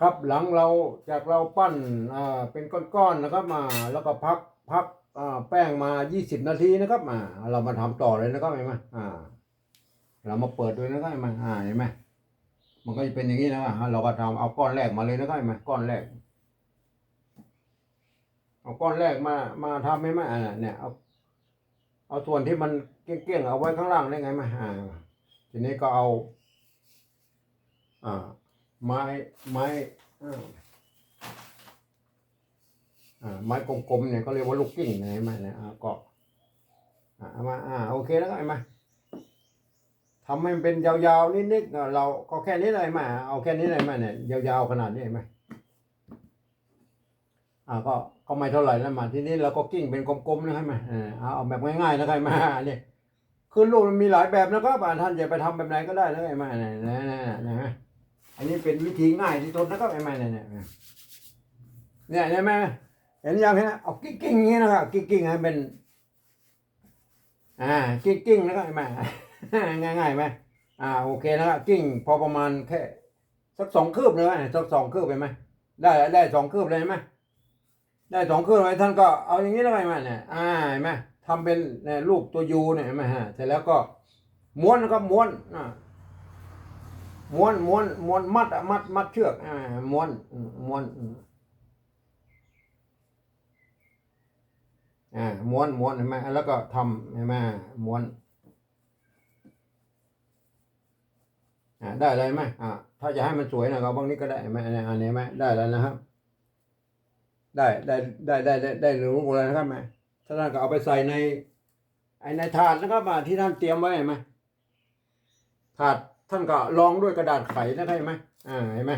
ครับหลังเราจากเราปั้นอ่าเป็นก้อนๆนะครับมาแล้วก็พักพักอ่าแป้งมา 20 นาทีนะครับมาเรามาทำต่อเลยนะครับเห็นไหมอ่า เรามาเปิดดูนะครับเห็นไหมอ่าเห็นไหมมันก็จะเป็นอย่างนี้นะครับเราก็ทำเอาก้อนแรกมาเลยนะครับเห็นไหมก้อนแรกเอาก้อนแรกมามาทำให้ไหมอ่าเนี่ยเอาเอาส่วนที่มันเกี้ยงๆเอาไว้ข้างล่างได้ไงไหมอ่าทีนี้ก็เอา อ่า ไม้ไม้อ่าไม้กลมๆเนี่ยเขาเรียกว่าลูกกิ้งนะเห็นไหมเนี่ยอ่าก็อ่าเอามาอ่าโอเคแล้วก็เห็นไหมทำให้มันเป็นยาวๆนิดๆเราก็แค่นี้เลยมาเอาแค่นี้เลยมาเนี่ยยาวๆขนาดนี้เห็นไหมอ่าก็ก็ไม่เท่าไหร่แล้วมา ทีนี้เราก็กิ้งเป็นกลมๆนะให้ไหมาเอาเอาแบบง่ายๆนะครับมาเนี่ยคือลูกมันมีหลายแบบนะครับอ่าท่านจะไปทำแบบไหนก็ได้นะไอ้มาเนี่ยนะนะนะนะ อันนี้เป็นวิธีง่ายที่สุดนะครับไอ้แม่เนี่ยเนี่ยเนี่ยเนี่ยแม่เห็นยังเห็นไหมเอากิ้งกิ้งอย่างนี้นะครับกิ้งกิ้งให้เป็น อ่ากิ้งกิ้งนะครับไอ้แม่ง่ายง่ายๆไหมอ่าโอเคนะครับกิ้งพอประมาณแค่สักสองคืบเลยไหมสักสองคืบไปไหมได้ได้สองคืบเลยไหมได้สองคืบเลยท่านก็เอาอย่างนี้แล้วไงแม่เนี่ยอ่าเห็นไหมทำเป็นรูปตัวยูเนี่ยเห็นไหมฮะเสร็จแล้วก็ม้วนนะครับม้วนอ่า ม้วนม้วนม้วนมัดอะมัดมัดเชือกอ่าม้วนม้วนอ่าม้วนม้วนเห็นไหมแล้วก็ทำเห็นไหมม้วนอ่าได้เลยไหมอ่าถ้าจะให้มันสวยนะก็บางนี้ก็ได้ไหมอันนี้อันนี้ไหมได้แล้วนะครับ ได้ได้ได้ได้ได้ได้รู้เลยนะครับแม่ถ้าท่านก็เอาไปใส่ในไอในถาดนะครับอ่าที่ท่านเตรียมไว้เห็นไหมถาด ท่านก็รองด้วยกระดาษไขนะครับเห็นไหมอ่าเห็นไหม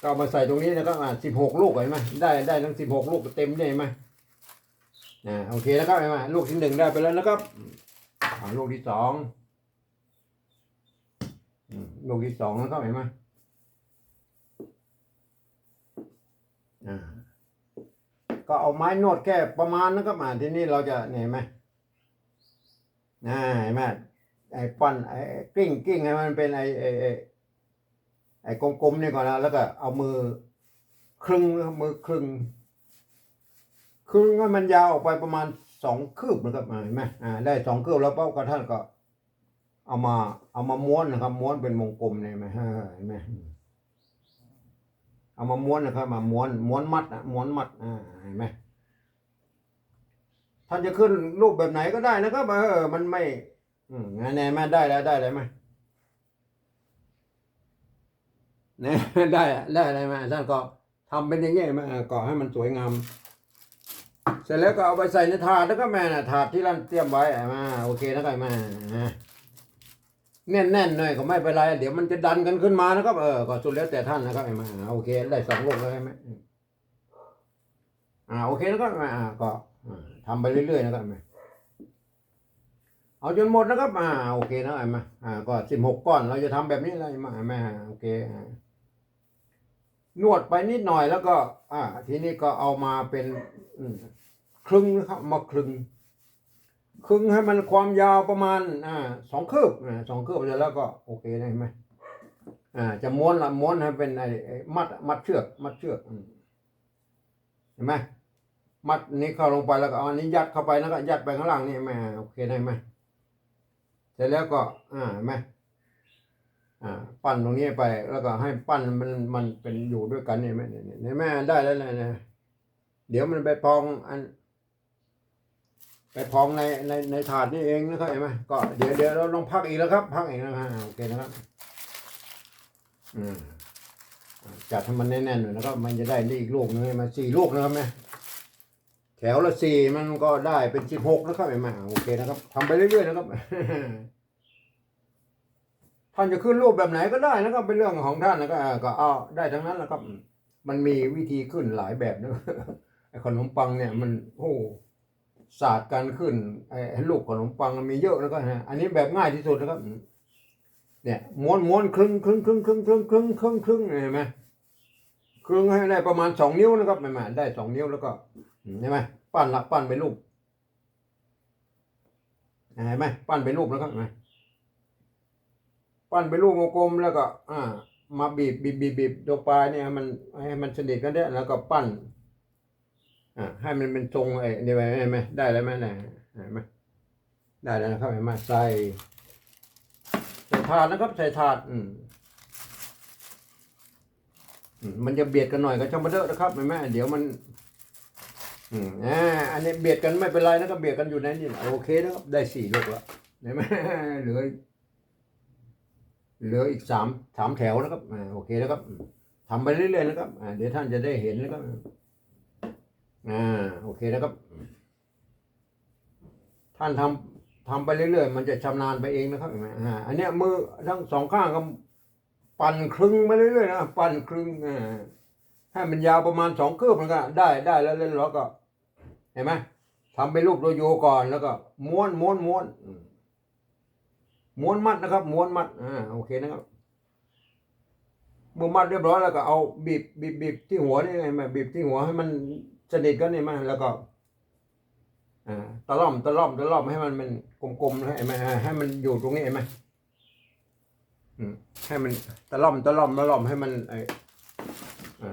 ก็เอามาใส่ตรงนี้แล้วก็อ่าสิบหกลูกเห็นไหมได้ได้ทั้งสิบหกลูกเต็มเลยเห็นไหมอ่าโอเคแล้วครับเห็นไหมลูกที่หนึ่งได้ไปแล้วนะครับอ่าลูกที่สองลูกที่สองแล้วก็เห็นไหมอ่าก็เอาไม้นวดแค่ประมาณนะครับอ่าทีนี้เราจะเนี่ยเห็นไหมอ่าเห็นไหม ไอ้ปั้นไอ้กลิ้งกลิ้งให้มันเป็นไอ้ไอ้ไอ้กลมๆนี่ก่อนนะแล้วก็เอามือครึ่งมือครึ่งครึ่งให้มันยาวออกไปประมาณสองคืบนะครับเห็นไหมอ่าได้สองคืบแล้วปั๊บก็ท่านก็เอามาเอามาม้วนนะครับ ม้วนเป็นวงกลมเนี่ยไหมฮะเห็นไหมเอามาม้วนนะครับมาม้วนม้วนมัดอะม้วนมัดอ่าเห็นไหมท่านจะขึ้นรูปแบบไหนก็ได้นะครับเออมันไม่ อืมงั้นแน่ม่ได้แล้วได้เลยไหมเนี่ยได้ได้อะไรมาท่านก็ทำเป็นอย่างเงี้ยมาก่อให้มันสวยงามเสร็จแล้วก็เอาไปใส่ในถาดแล้วก็แม่น่ะถาดที่ร้านเตรียมไว้มาโอเคนะครับมาแน่นแน่นหน่อยก็ไม่เป็นไรเดี๋ยวมันจะดันกันขึ้นมานะครับเออก็สุดแล้วแต่ท่านนะครับมาโอเคได้สองลูกแล้วใช่ไหมอ่าโอเคแล้วก็มาอ่าก็อ่าทำไปเรื่อยๆนะครับมา เอาจนหมดนะครับ อ่าโอเคนะไอ้มาอ่าก็สิบหกก้อนเราจะทำแบบนี้เลยมาแม่โอเคนวดไปนิดหน่อยแล้วก็ อ่า ทีนี้ก็เอามาเป็นครึ่งนะครับมาครึ่งครึ่งให้มันความยาวประมาณ อ่าสองคืบอ่าสองคืบเสร็จแล้วก็โอเคได้ไหมอ่า จะม้วนละม้วนให้เป็นไอ้มัด มัดเชือก มัดเชือกเห็นไหมมัดนี้เข้าลงไปแล้วก็เอาอันนี้ยัดเข้าไปแล้วก็ยัดไปข้างล่างนี่แม่โอเคได้ไหม เสร็จแล้วก็ อ่าไหมอ่า ปั้นตรงนี้ไป แล้วก็ให้ปั้นมันมันเป็นอยู่ด้วยกันนี่ไหมเนี่ยเนี่ยแม่ได้แล้วนะเนี่ยเดี๋ยวมันไปพองอัน ไปพองในในในถาดนี่เองนะครับเห็นไหมก็เดี๋ยวเดี๋ยวเราลองพักอีกแล้วครับ พักอีกนะฮะโอเคนะครับ อืมอ่าจัดให้มันแน่นๆหน่อยนะครับมันจะได้นี่อีกลูกนึงมาสี่ลูกนะครับแม่ แถวละสี่มันก็ได้เป็นสิบหกนะครับเห็นไหมาโอเคนะครับทำไปเรื่อยๆนะครับท่านจะขึ้นรูปแบบไหนก็ได้นะครับเป็นเรื่องของท่านแล้วก็อ่าก็เอาได้ทั้งนั้นแหละครับ มันมีวิธีขึ้นหลายแบบนะไอ้ขนมปังเนี่ยมันโอ้ศาสตร์การขึ้นไอ้ลูกขนมปังมันมีเยอะแล้วก็ฮะอันนี้แบบง่ายที่สุดนะครับ เนี่ยม้วนม้วนครึ่งครึ่งครึ่งครึ่งครึ่งครึ่งครึ่งครึ่งเห็นไหมครึ่งให้ได้ประมาณสองนิ้วนะครับไม่มาได้สองนิ้วแล้วก็ เห็นไหมปั้นละปั้นเป็นรูปเห็นไหมปั้นเป็นรูปนะครับเห็นไหปั้นเป็นรูปวงกลมแล้วก็ อ่า มาบีบบีบบีบบีบตรงปลายเนี่ยมันให้มันสนิทกันได้แล้วก็ปั้น อ่าให้มันเป็นทรงไอ้นี่ไปเห็นไหมได้แล้วไหมเนี่ยเห็นไหมได้แล้วนะครับเห็นไหมใส่ใส่ถาดนะครับ ใส่ถาดอืมมันจะเบียดกันหน่อยก็ช่างมันเถอะนะครับเห็นไหมเดี๋ยวมัน อืมอ่าอันนี้เบียดกันไม่เป็นไรนะครับเบียดกันอยู่ในนี่โอเคนะครับได้สี่ลูกแล้วเห็นไหมเหลือเหลืออีกสามสามแถวนะครับอ่าโอเคนะครับทำไปเรื่อยๆนะครับอ่าเดี๋ยวท่านจะได้เห็นนะครับอ่าโอเคนะครับ ท่านทำทำไปเรื่อยๆ มันจะชำนาญไปเองนะครับอ่าอันเนี้ยมือทั้งสองข้างก็ปั่นครึ่งไปเรื่อยๆนะปั่นครึ่งอ่า ให้มันยาวประมาณสองคืบมันก็ได้ได้แล้วแล้วเราก็ เห็นไหมทำเป็นรูปโดโยก่อนแล้วก็ ม้วนม้วนม้วนม้วนมัดนะครับ ม้วนมัดอ่าโอเคนะครับมื่อมัดเรียบร้อยแล้วก็เอาบีบบีบบีบที่หัวนี่ไงมาบีบที่หัวให้มันสนิทกันนี่มาแล้วก็อ่าตะล่อมตะล่อมตะล่อมให้มันเป็นกลมๆนะเห็นไหมให้มันอยู่ตรงนี้เห็นไหมให้มันตะล่อมตะล่อมตะล่อมให้มันไอ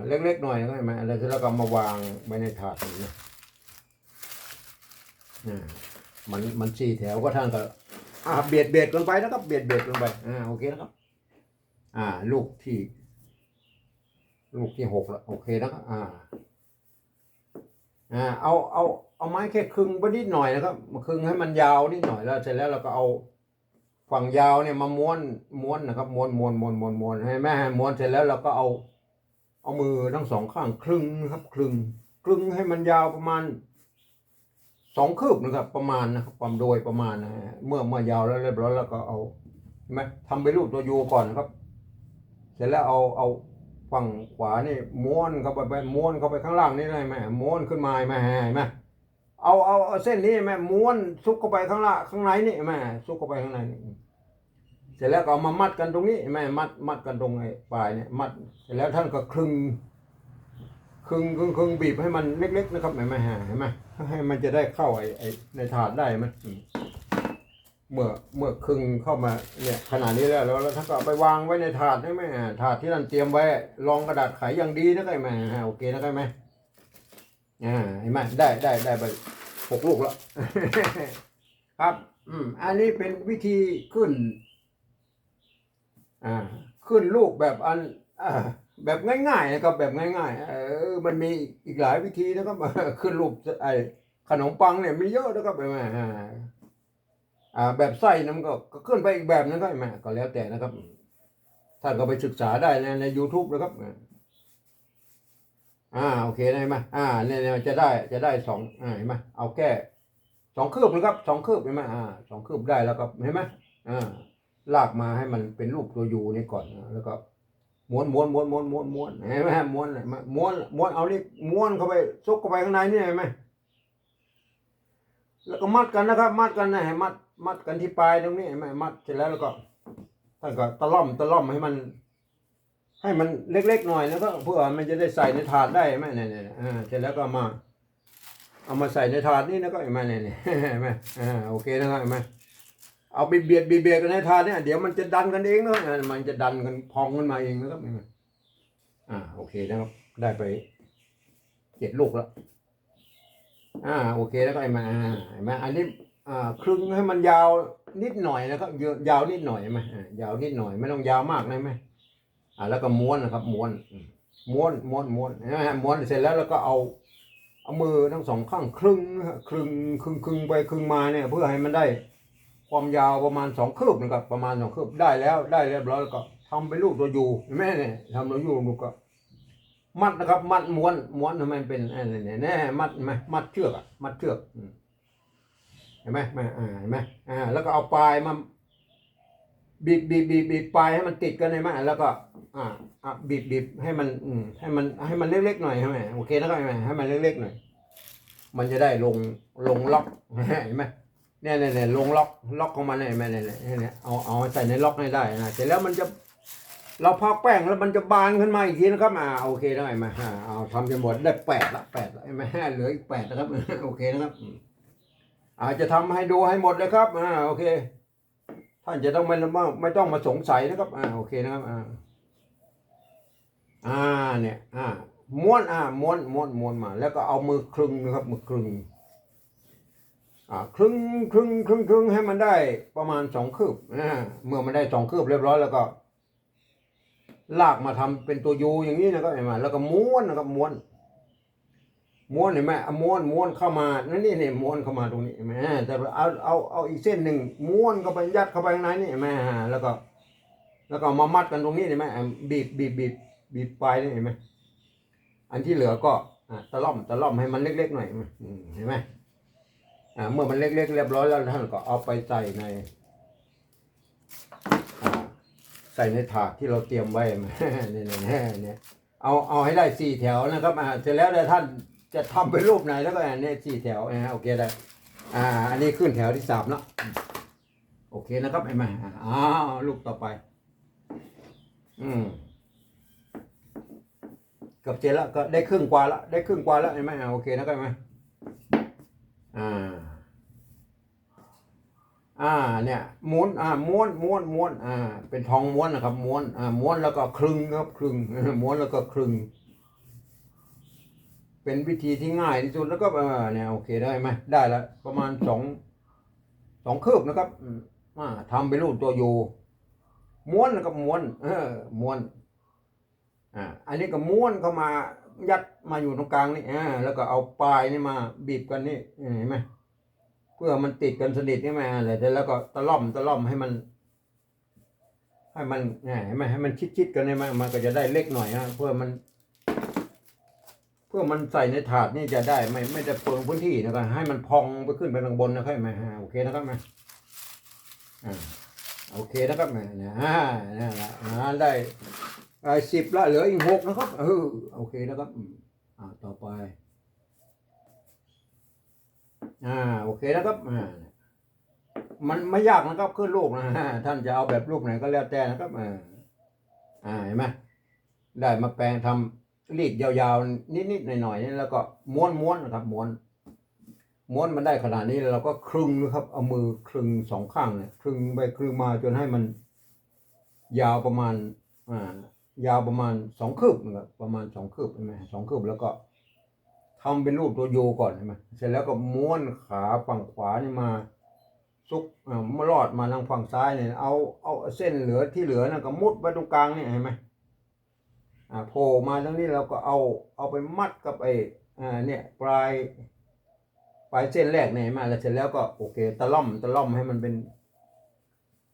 เล็กๆหน่อยก็เห็นไหมแล้วแล้วก็มาวางไว้ในถาดนี่นะอ่ามันมันสี่แถวก็ท่านก็อ่าเบียดเบียดกันไปนะครับเบียดเบียดกันไปอ่าโอเคนะครับ อ่า ลูกที่ ลูกที่หกแล้วโอเคนะครับอ่า อ่า เอาเอาเอาไม้แค่ครึ่งไปนิดหน่อยนะครับมาครึ่งให้มันยาวนิดหน่อยแล้วเสร็จแล้วเราก็เอาฝั่งยาวเนี่ยมาม้วนม้วนนะครับ ม้วนม้วนม้วนม้วนม้วนให้แม่ม้วนเสร็จแล้วเราก็เอา เอามือทั้งสองข้างครึ่งนะครับครึ่งครึ่งให้มันยาวประมาณสองคืบนะครับ ประมาณนะครับความโดยประมาณนะฮะเมื่อเมื่อยาวแล้วเรียบร้อยแล้วก็เอาเห็นไหมทำเป็นรูปตัวยูก่อนนะครับ เสร็จแล้วเอาเอาฝั่งขวานี่ม้วนเข้าไปไปม้วนเข้าไปข้างล่างนี่ได้ไหมม้วนขึ้นมาไหมเห็นไหมเอาเอาเอาเส้นนี้ไหมม้วนซุกเข้าไปข้างล่างข้างในนี่ไหมซุกเข้าไปข้างในนี่ ร็จแล้วก็เอามามัดกันตรงนี้ไหมมัดมัดกันตรงไอ้ปลายเนี่ยมัดเสร็จแล้วท่านก็คลึงคลึงคลึงคลึงบีบให้มันเล็ก ๆ นะครับเห็นไหมเห็นไหมให้มันจะได้เข้าไอ้ไอ้ในถาดได้มอืมเมื่อเมื่อคลึงเข้ามาเนี่ยขนาดนี้แล้วแล้วท่านก็ไปวางไว้ในถาดได้ไหมถาดที่ท่านเตรียมไว้รองกระดาษไขอย่างดีนะครับไหมอ่าโอเคนะครับไหมอ่าเห็นไหมได้ได้ได้ไปหกลูกแล้วครับ อืม อันนี้เป็นวิธีขึ้น อ่าขึ้นลูกแบบอันอ่าแบบง่ายๆนะครับแบบง่ายๆเออมันมีอีกหลายวิธีนะครับขึ้นรูปไอ้ขนมปังเนี่ยมีเยอะนะครับไปมาอ่อ่าแบบไส้นะมันก็ขึ้นไปอีกแบบนึงก็ไม่ก็แล้วแต่นะครับท่านก็ไปศึกษาได้ในใน u t u b e นะครับอ่าโอเคได้ไหมอ่าเนี่ยจะได้จะได้สองอ่าเห็นไหมเอาแค่สองคืบนะครับสองคืบเห็นไหมอ่าสองคืบได้แล้วก็เห็นไหมอ่า ลากมาให้มันเป็นรูปตัวยูนี่ก่อนแล้วก็ม้วนม้วนม้วนม้วนม้วนม้วนเห็นไหมม้วนเลยม้วนม้วนเอานี่ม้วนเข้าไปซุกเข้าไปข้างในนี่เห็นไหมแล้วก็มัดกันนะครับ มัดกันนะให้มัดมัดกันที่ปลายตรงนี้เห็นไหมมัดเสร็จแล้วแล้วก็ท่านก็ตะล่อมตะล่อมให้มัน ให้มันเล็กๆหน่อยแล้วก็เพื่อมันจะได้ใส่ในถาดได้ไหมเนี่ยเนี่ยอ่าเสร็จแล้วก็มา เอามาใส่ในถาดนี่นะก็เห็นไหมเนี่ยเนี่ยเห็นไหมอ่าโอเคนะครับเห็นไหม เอาไปเบียดเบียดเบียดกันในทานเนี่ยเดี๋ยวมันจะดันกันเองเนาะมันจะดันกันพองกันมาเองนะครับอ่าโอเคนะครับ ได้ไปเจ็ดลูกแล้วอ่าโอเคแล้วก็ไอ้มาไอ่าอันนี้อ่าครึ่งให้มันยาวนิดหน่อยนะครับยาวนิดหน่อยไหมยาวนิดหน่อยไม่ต้องยาวมากนะไหมอ่าแล้วก็ม้วนนะครับม้วนม้วนม้วนม้วนนะฮะม้วนเสร็จแล้วแล้วก็เอาเอามือทั้งสองข้างครึ่งนะครึ่งครึ่งครึ่งไปครึ่งมาเนี่ยเพื่อให้มันได้ ความยาวประมาณสองคืบนะครับประมาณสองคืบได้แล้วได้เรียบร้อยแล้วก็ทำเป็นรูปตัวยูเห็นไหมเนี่ยทำตัวยูลูกก็ มัดนะครับ มัดม้วนม้วนทำไมเป็นอะไรเนี่ยแน่มัดไหมมัดเชือกอะมัดเชือกเห็นไหมมาอ่าเห็นไหมอ่า แล้วก็เอาปลายมาบีบบีบบีบบีบปลายให้มันติดกันเลยไหมแล้วก็ อ่าอะบีบบีบให้มันอืมให้มันให้มันเล็กๆหน่อยใช่ไหมโอเคนะครับให้มันให้มันเล็กๆหน่อยมันจะได้ลงลงล็อกเห็นไหม เนี่ยเนี่ยเนี่ยลงล็อกล็อกของมันเนี่ยเห็นไหมเนี่ยเนี่ยเนี่ยเอาเอาใส่ในล็อกให้ได้นะเสร็จแล้วมันจะเราพักแป้งแล้วมันจะบานขึ้นมาอีกทีนะครับอ่าโอเคได้ไหมอ่าเอาทำจนหมดได้แปดละแปดละไหมเหลืออีกแปดนะครับโอเคนะครับอาจจะทำให้ดูให้หมดเลยครับอ่าโอเค ท่านจะต้องไม่ต้องไม่ต้องมาสงสัยนะครับอ่าโอเคนะครับอ่าอ่าเนี่ยอ่าม้วนอ่าม้วนม้วนม้วนมา แล้วก็เอามือคลึงนะครับมือคลึง คลึงคลึงคลึงคลึงให้มันได้ประมาณสองคืบเมื่อมันได้สองคืบเรียบร้อยแล้วก็ ลากมาทำเป็นตัวยูอย่างนี้นะครับเห็นไหมแล้วก็ม้วนนะครับม้วน ม้วนเห็นไหมเอาม้วนม้วนเข้ามานั่นนี่เนี่ยม้วนเข้ามาตรงนี้เห็นไหมแต่เอาเอาเอาอีกเส้นหนึ่งม้วนเข้าไปยัดเข้าไปข้างในนี่เห็นไหมแล้วก็ แล้วก็มามัดกันตรงนี้เห็นไหมบีบบีบบีบบีบปลายนี่เห็นไหมอันที่เหลือก็อะตะล่อมตะล่อมให้มันเล็กๆหน่อยเห็นไหม เมื่อมันเล็กๆเรียบร้อยแล้วท่านก็เอาไปใส่ในอ่าใส่ในถาดที่เราเตรียมไว้เนี่ยเนี่ยเนี่ยเอาเอาให้ได้สี่แถวนะครับอ่าเสร็จแล้วเดี๋ยวท่านจะทำเป็นรูปไหนแล้วก็อันนี้สี่แถวนะโอเคได้อ่า อันนี้ขึ้นแถวที่สามแล้วโอเคนะครับไอ้มาอ้าวลูกต่อไป อืมเกับเจแล้วก็ได้ครึ่งกว่าละได้ครึ่งกว่าแล้วเห็นไหมอ่าโอเคนะก็เห็นไหม อ่า อ่า เนี่ยม้วนอ่าม้วนม้วนม้วนอ่า เป็นทองม้วนนะครับ ม้วนอ่าม้วนแล้วก็คลึงครับคลึงม้วนแล้วก็คลึง เป็นวิธีที่ง่ายที่สุดแล้วก็เออเนี่ยโอเคได้ไหมได้แล้วประมาณสองสองคืบนะครับอ่าทำเป็นรูปตัวอยู่ม้วนแล้วก็ม้วน เออม้วน อ่าอันนี้ก็ม้วนเข้ามายัดมาอยู่ตรงกลางนี่อ่าแล้วก็เอาปลายนี่มาบีบกันนี่เห็นไหมเพื่อมันติดกันสนิทนี่ไหมอะไรแล้วก็ตะล่อมตะล่อมให้มัน ให้มันเนี่ยเห็นไหมให้มันชิดๆกันนี่มันมันก็จะได้เล็กหน่อยนะเพื่อมัน เพื่อมันใส่ในถาดนี่จะได้ไม่ไม่จะเปลืองพื้นที่นะครับให้มันพองไปขึ้นไปข้างบนนะครับไหมโอเคนะครับไหมอ่าโอเคนะครับแม่เนี่ยอ่านี่นแหละได้ สิบละเหลืออีกหกนะครับเออโอเคนะครับอ่าต่อไป อ่าโอเคนะครับอ่ามันไม่ยากนะครับขึ้นรูปนะฮะท่านจะเอาแบบรูปไหนก็แล้วแต่นะครับอ่าอ่าเห็นไหมได้มาแปลงทำรีดยาวๆ นิดๆหน่อยๆนี่แล้วก็ม้วนม้วนนะครับม้วน ม้วนมันได้ขนาดนี้เราก็คลึงนะครับ เอามือคลึงสองข้างเนี่ยคลึงไปคลึงมาจนให้มันยาวประมาณอ่า ยาวประมาณสองคืบนะครับประมาณสองคืบใช่ไหมสองคืบแล้วก็ทำเป็นรูปตัวโยก่อนใช่ไหมเสร็จแล้วก็ม้วนขาฝั่งขวานี่มาซุกอ่ามาลอดมาทางฝั่งซ้ายเนี่ยเอาเอาเส้นเหลือที่เหลือนะก็มุดไปตรงกลางนี่เห็นไหมอ่าโผล่มาตรงนี้เราก็เอาเอาไปมัดกับไอ้อ่าเนี่ยปลายปลายเส้นแรกเนี่ยมาแล้วเสร็จแล้วก็โอเคตะล่อมตะล่อมให้มันเป็น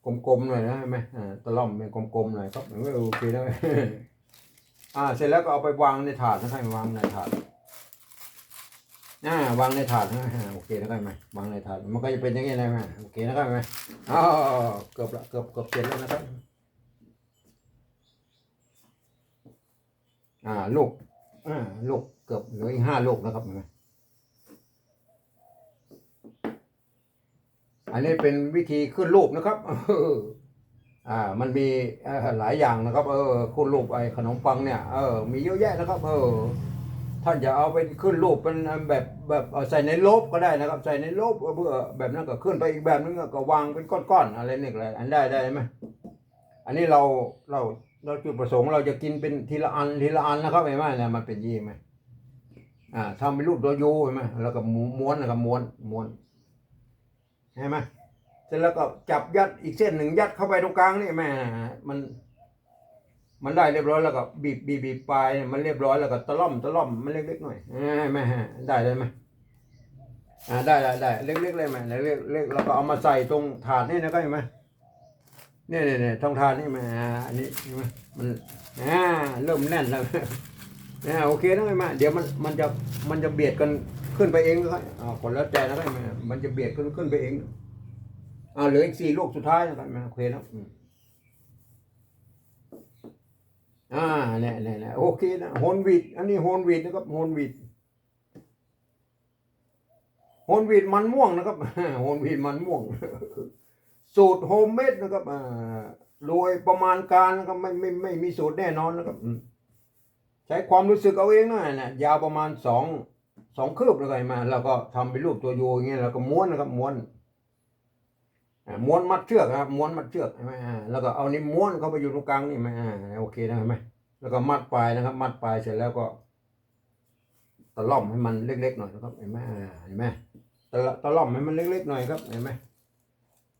กลมๆหน่อยนะเห็นไหมอ่าตะล่อมเป็นกลมๆหน่อยครับเออโอเคแล้วอ่า เสร็จแล้วก็เอาไปวางในถาดนะครับวางในถาดอ่าวางในถาดนะอ่าโอเคนะครับไหมวางในถาดมันก็จะเป็นอย่างนี้นะไหมโอเคนะครับไหมอ๋อเกือบละเกือบเกือบเสร็จแล้วนะครับอ่าลูกอ่าลูกเกือบเหลืออีกห้าลูกนะครับเห็นไหม อันนี้เป็นวิธีขึ้นรูปนะครับอ่ามันมีหลายอย่างนะครับ เออขึ้นรูปไอ้ขนมปังเนี่ยเออมีเยอะแยะนะครับ เออท่านจะเอาไปขึ้นรูปเป็นแบบแบบใส่ในโลบก็ได้นะครับ ใส่ในโลบเพื่อแบบนั้นก็ขึ้นไปอีกแบบนึงก็วางเป็นก้อนๆอะไรนี่อะไรอันได้ได้ไหมอันนี้เราเราเราจุดประสงค์เราจะกินเป็นทีละอันทีละอันนะครับเห็นไหมเนี่ยมันเป็นยี่ไหมอ่าทำเป็นรูปตัวยูเห็นไหมแล้วก็ม้วนนะครับม้วนม้วน ใช่ไหมเสร็จแล้วก็จับยัดอีกเส้นหนึ่งยัดเข้าไปตรงกลางนี่แม่มัน มันได้เรียบร้อยแล้วก็บีบบีบบีบปลายมันเรียบร้อยแล้วก็ตะล่อมตะล่อมมันเล็กๆหน่อยแม่ได้เลยไหมอ่าได้ได้ได้เล็กๆเลยไหมเล็กๆเล็กแล้วก็เอามาใส่ตรงถาดนี่นะก็เห็นไหมเนี่ยเนี่ยเนี่ยตรงถาดนี่มาอันนี้เห็นไหมมันอ่าเริ่มแน่นแล้วอ่โอเคนะไอ้มาเดี๋ยวมันมันจะมันจะเบียดกัน ขึ้นไปเองนะครับอ่าคนแล้วแต่นะครับไอ้มามันจะเบียดขึ้นขึ้นไปเองอ่าเหลืออีกสี่ลูกสุดท้ายนะครับไอ้มโอเคแล้วอ่าเนี่ยเนี่ยเนี่ยโอเคนะโฮนวีดอันนี้โฮนวีดนะครับโฮนวีดโฮนวีดมันม่วงนะครับโฮนวีดมันม่วง สูตรโฮมเมดนะครับอ่าโดยประมาณการนะครับไม่ไม่ไม่มีสูตรแน่นอนนะครับใช้ความรู้สึกเอาเองนะเนี่ยยาวประมาณสอง สองคืบแล้วก็มาแล้วก็ทำเป็นรูปตัวโยอย่างเงี้ยแล้วก็ม้วนนะครับม้วนม้วนมัดเชือกครับม้วนมัดเชือกใช่ไหมอ่าแล้วก็เอานี่ม้วนเข้าไปอยู่ตรงกลางนี่ไหมอ่าโอเคนะไหมแล้วก็มัดปลายนะครับ มัดปลายเสร็จแล้วก็ตะล่อมให้มันเล็กๆหน่อยนะครับเห็นไหมอ่าเห็นไหมตะตะล่อมให้มันเล็กๆหน่อยครับเห็นไหม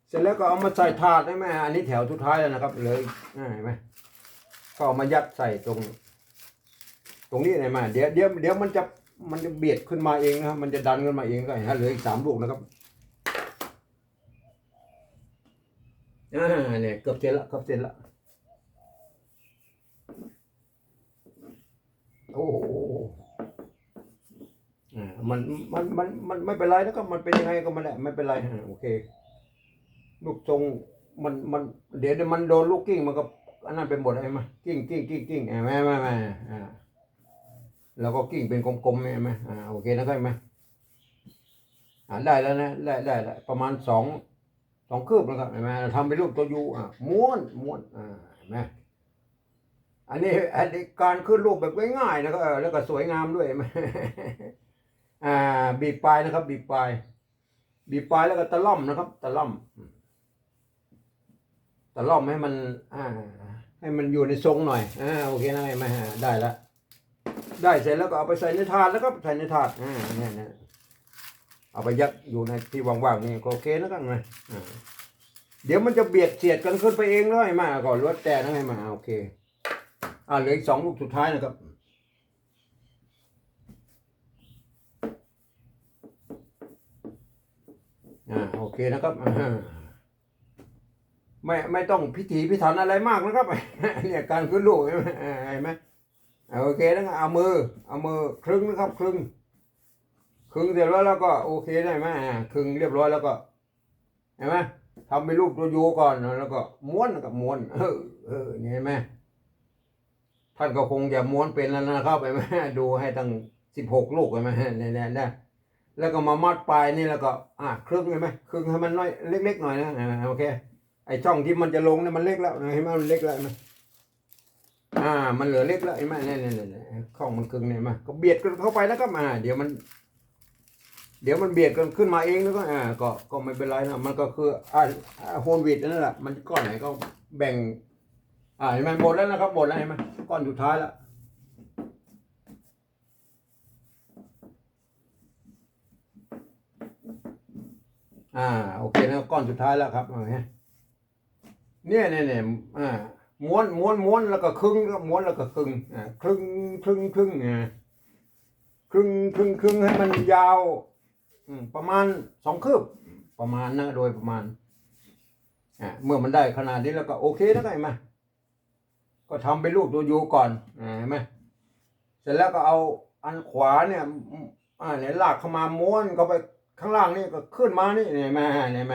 เสร็จแล้วก็เอามาใส่ถาดได้ไหมอันนี้แถวสุดท้ายแล้วนะครับเลยอ่าเห็นไหมก็เอามายัดใส่ตรง ตรงนี้เห็นไหมเดี๋ยวเดี๋ยวเดี๋ยวมันจะ มันจะเบียดขึ้นมาเองนะครับ มันจะดันขึ้นมาเองก็เห็นไหมเหลืออีกสามลูกนะครับอ่าเนี่ยเกือบเสร็จละเกือบเสร็จละโอ้โหอ่ามันมันมันมันไม่เป็นไรนะครับมันเป็นยังไงก็ไมันแหละไม่เป็นไรโอเค ลูกทรงมันมันเดี๋ยวมันโดนลูกกิ้งมันก็อันนั้นเป็นหมดเลยมั้ยกิ้งกิ้งกิ้งกิ้งอ่าไม่ไม่ไม่อ่า แล้วก็กิ้งเป็นกลมๆใช่ไหมอ่าโอเคนะครับไหมอ่าได้แล้วนะได้ได้แล้วประมาณสองสองคืบแล้วครับเห็นไหมทำเป็นรูปตัวยูอ่าม้วนม้วนอ่าเห็นไหมอันนี้อันนี้การขึ้นรูปแบบง่ายๆนะครับแล้วก็สวยงามด้วยเห็นไหมอ่าบีบปลายนะครับ บีบปลายบีบปลายแล้วก็ตะล่อมนะครับ ตะล่อมตะล่อมให้มันอ่าให้มันอยู่ในทรงหน่อยอ่าโอเคนะเห็นไหมได้แล้ว ได้เสร็จแล้วก็เอาไปใส่ในถาดแล้วก็ใส่ในถาดอ่าเนี่ยเนี่ยเอาไปยัดอยู่ในที่ว่างๆนี่ก็โอเคนะกันไหมอ่าเดี๋ยวมันจะเบียดเสียดกันขึ้นไปเองเลยมาก่อนรถแต่นะให้มาโอเค อ่าเหลืออีกสองลูกสุดท้ายนะครับอ่าโอเคนะครับอ่าไม่ไม่ต้องพิถีพิถันอะไรมากนะครับเนี่ยการขึ้นลูกเห็นไหม โอเคนะครับเอามือ เอามือครึ่งนะครับครึ่งครึ่งเสร็จแล้วแล้วก็โอเคได้ไหมครึ่งเรียบร้อยแล้วก็เห็นไหมทำเป็นรูปตัวโยก่อนแล้วก็ม้วนกับม้วน เออเออเห็นไหมท่านก็คงจะม้วนเป็นแล้วนะครับไปไหมดูให้ตั้งสิบหกลูกไปไหมเนี่ยเนี่ยเนี่ยแล้วก็มามัดปลายนี่แล้วก็ อะครึ่งใช่ไหมครึ่งให้มันน้อยเล็กๆหน่อยนะโอเคไอช่องที่มันจะลงเนี่ยมันเล็กแล้วเห็นไหมมันเล็กแล้วเห็นไหม อ่า มันเหลือเล็กแล้วเห็นไหมเนี่ยเนี่ยเนี่ยช่องมันครึ่งเนี่ยมาก็เบียดกันเข้าไปแล้วก็มาเดี๋ยวมัน เดี๋ยวมันเบียดกันขึ้นมาเองแล้วก็อ่าก็ก็ไม่เป็นไรนะมันก็คืออ่าโฮนวิดนั่นแหละมันก้อนไหนก็แบ่ง อ่าเห็นไหมหมดแล้วนะครับหมดแล้วเห็นไหมก้อนสุดท้ายแล้วอ่าโอเคนะก้อนสุดท้ายแล้วครับเอางเนี่ยเนี่ยเนี่ยอ่า ม้วนม้วนม้วนแล้วก็ครึ่งแล้วม้วนแล้วก็ครึ่งอ่าครึ่งครึ่งครึ่งอ่าครึ่งครึ่งครึ่งให้มันยาวประมาณสองคืบประมาณนะโดยประมาณอ่าเมื่อมันได้ขนาดนี้แล้วก็โอเคแล้วไหมก็ทำเป็นรูปตัวยูก่อนอ่าเห็นไหมเสร็จแล้วก็เอาอันขวาเนี่ยอ่าเนี่ยลากเข้ามาม้วนเข้าไปข้างล่างนี่ก็ขึ้นมานี่เห็นไหมเห็นไหม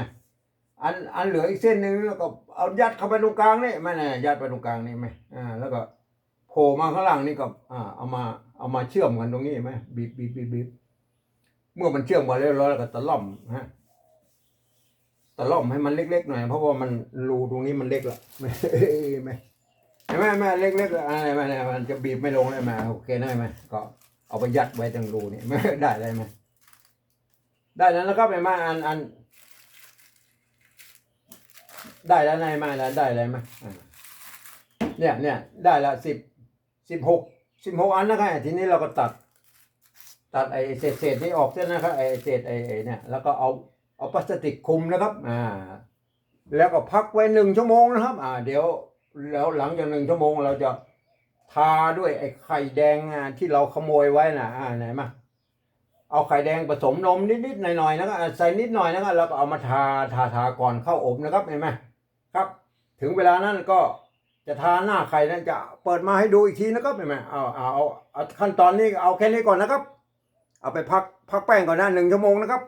อันอันเหลืออีกเส้นหนึ่งแล้วก็เอายัดเข้าไปตรงกลางนี่ไม่แน่ยัดไปตรงกลางนี่ไหมอ่าแล้วก็โผล่มาข้างล่างนี่ก็อ่าเอามาเอามาเชื่อมกันตรงนี้ไหมบีบบีบบีบบีบเมื่อมันเชื่อมกันเรียบร้อยแล้วก็ตะล่อมฮะตะล่อมให้มันเล็กๆหน่อยเพราะว่ามันรูตรงนี้มันเล็กละไม่ไม่เห็นไหมแม่เล็กๆอะไรมาเนี่มันจะบีบไม่ลงเลยมาโอเคได้ไหมก็เอาไปยัดไว้ตรงรูนี่ไม่ได้ได้ไหมได้แล้วนะครับไอ้มาอันอัน ได้แล้วนายมาแล้วได้เลยไหมอ่าเนี่ยเนี่ยได้ละสิบสิบหกสิบหกอันนะครับทีนี้เราก็ตัด ตัดไอ้เศษเศษนี้ออกเส้นนะครับไอ้เศษไอ้เนี่ยแล้วก็เอาเอาพลาสติกคุมนะครับอ่าแล้วก็พักไว้หนึ่งชั่วโมงนะครับ อ่า เดี๋ยวแล้วหลังจากหนึ่งชั่วโมงเราจะทาด้วยไอ้ไข่แดงที่เราขโมยไว้นะอ่าไหนมาเอาไข่แดงผสมนมนิดๆหน่อยๆนะครับใส่นิดหน่อยนะครับแล้วก็เอามาทาทาทาก่อนเข้าอบนะครับเห็นไหม ครับ ถึงเวลานั้นก็จะทาหน้าไข่นั้นจะเปิดมาให้ดูอีกทีนะครับเห็นไหมเอาเอาเอาขั้นตอนนี้เอาแค่นี้ก่อนนะครับ เอาไปพักพักแป้งก่อนนะหนึ่งชั่วโมงนะครับ